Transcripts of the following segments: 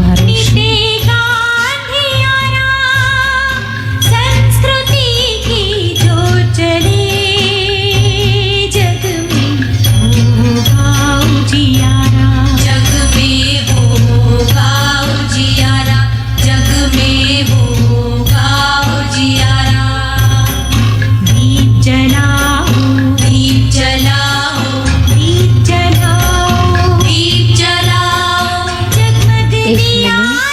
কারণ 理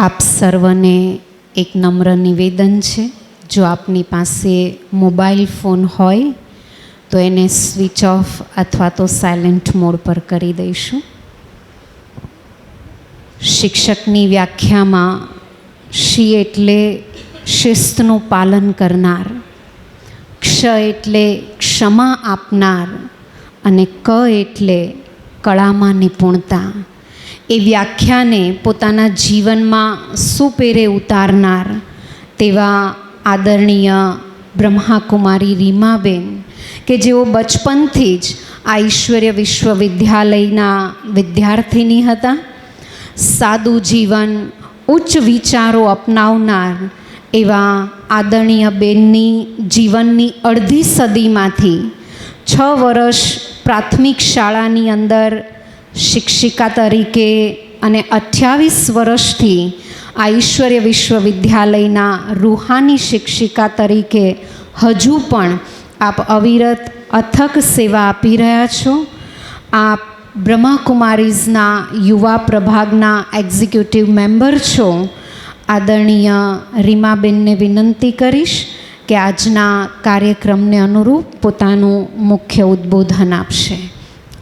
આપ સર્વને એક નમ્ર નિવેદન છે. જો આપની પાસે મોબાઈલ ફોન હોય, તો એને સ્વિચ ઓફ અથવા તો સાયલેન્ટ મોડ પર કરી દઈશું. શિક્ષકની વ્યાખ્યામાં, શી એટલે શિસ્તનું પાલન કરનાર, ક્ષ એટલે ક્ષમા આપનાર અને ક એટલે કળામાં નિપુણતા. એ વ્યાખ્યાને પોતાના જીવનમાં સુપેરે ઉતારનાર તેવા આદરણીય બ્રહ્માકુમારી રીમાબેન કે જેઓ બચપનથી જ આ વિશ્વવિદ્યાલયના વિદ્યાર્થીની હતા. સાદું જીવન, ઉચ્ચ વિચારો અપનાવનાર એવા આદરણીય બેનની જીવનની અડધી સદીમાંથી છ વર્ષ પ્રાથમિક શાળાની અંદર શિક્ષિકા તરીકે અને અઠ્યાવીસ વર્ષથી આ ઈશ્વર્ય વિશ્વવિદ્યાલયના રૂહાની શિક્ષિકા તરીકે હજુ પણ આપ અવિરત અથક સેવા આપી રહ્યા છો. આપ બ્રહ્માકુમારીઝના યુવા પ્રભાગના એક્ઝિક્યુટિવ મેમ્બર છો. આદરણીય રીમાબેનને વિનંતી કરીશ કે આજના કાર્યક્રમને અનુરૂપ પોતાનું મુખ્ય ઉદ્બોધન આપશે.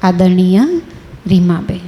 આદરણીય રીમાબેન